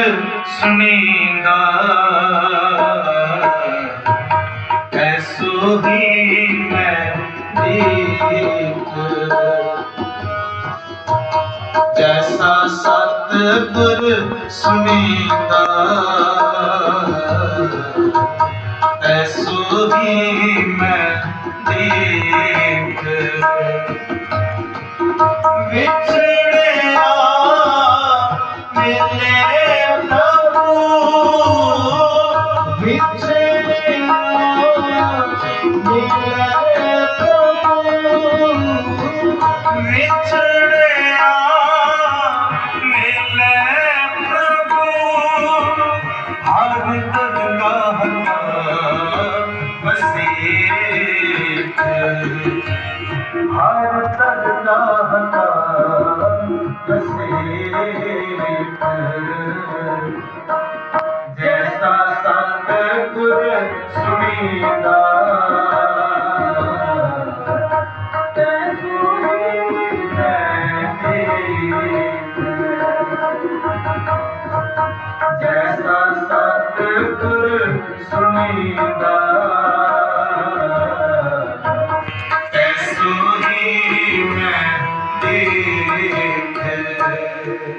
ਸੁਣੀਂਦਾ। ਐਸੋ ਹੀ ਮੈਂ ਦੀਪ ਜੈਸਾ ਸਤਿਗੁਰ ਸੁਣੀਂਦਾ। ਐਸੋ ਹੀ ਮੈਂ ਦੀਪ ਵਿਛੜਿਆ ਹਰ ਦਰਗਾਹ ਵਸੀਤ ਜੈਸਾ ਸਤਿਗੁਰ ਸੁਣੀਂਦਾ ਤੈਸੂ ਹੀ ਮੈਂ ਦੀਪ ਜੈਸਾ ਸਤਿਗੁਰ ਹਰ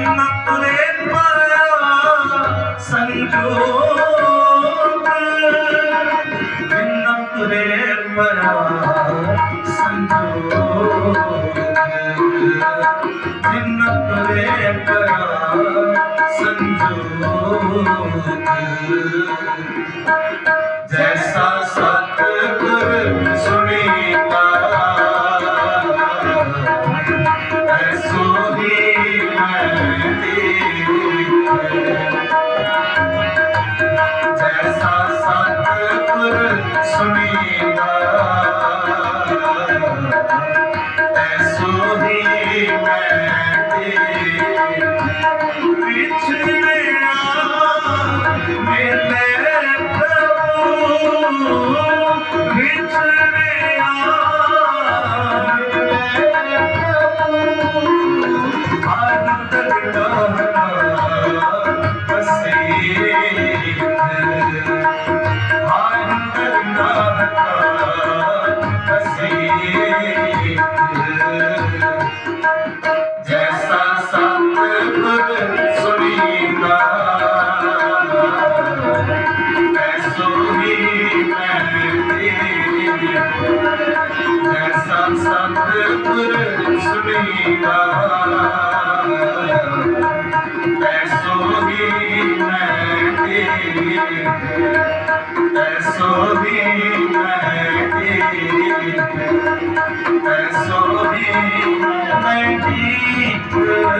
ਜਿਨ ਤੁਰੇ ਪਾਇਆ ਸੰਜੋਗ ਜਿਨ ਤੁਰੇ ਪਾਇਆ ਸੰਜੋਗ ਜਿਨ ਤੁਰੇ ਪਾਇਆ ਸੰਜੋਗ ਜੈਸਾ ਸਤਿਗੁਰ ਸੁਣੀਤਾ ਸਤਿਗੁਰ ਦਿਲ ਦਾ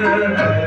Yeah.